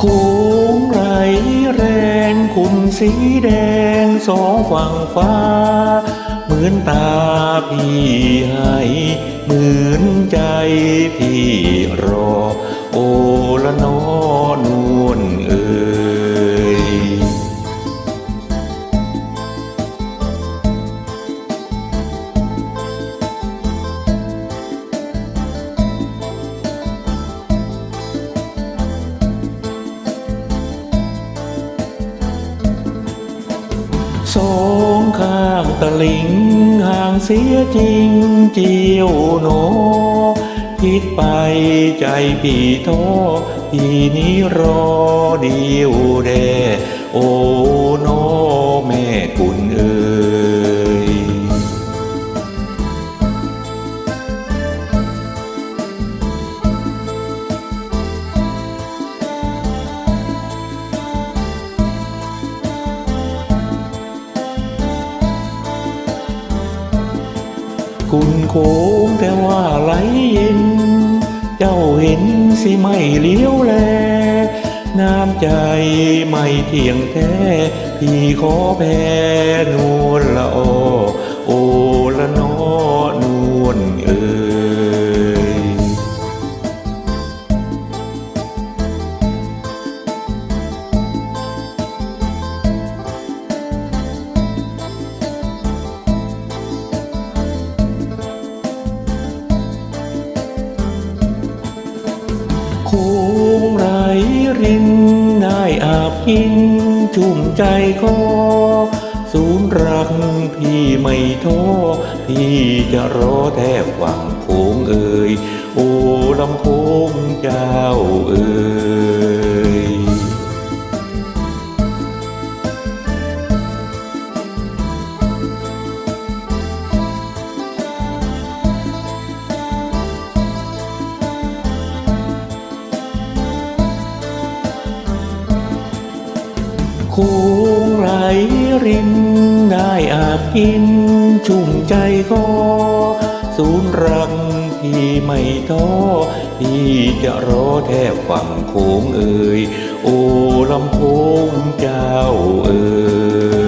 โค้งไหลแรงคุมสีแดงสองฝั่งฟ้า เหมือนตาพี่ให้ เหมือนใจพี่รอ สองข้างตะลิงห่างเสียจริงเจียวโนคิดไปใจพี่ท้อพี่นี้รอเดียวแดโอ คุณโค้งแต่ว่าไหลเย็น เจ้าเห็นสิไม่เลี้ยวแล น้ำใจไม่เที่ยงแท้ พี่ขอแพ้นวล คูงไหลรินได้อาบกินชุ่มใจก็ศูนย์รักพี่ไม่ท้อพี่จะรอแทบฝั่งโค้งเอ่ยโอ้ลำโค้ง ค้งไหลรินได้อาบกิน ชุ่มใจก็ศูนย์รักพี่ไม่ท้อที่จะรอแทบฝั่งโค้งเอ่ยโอ้ลำโค้งเจ้าเอ่ย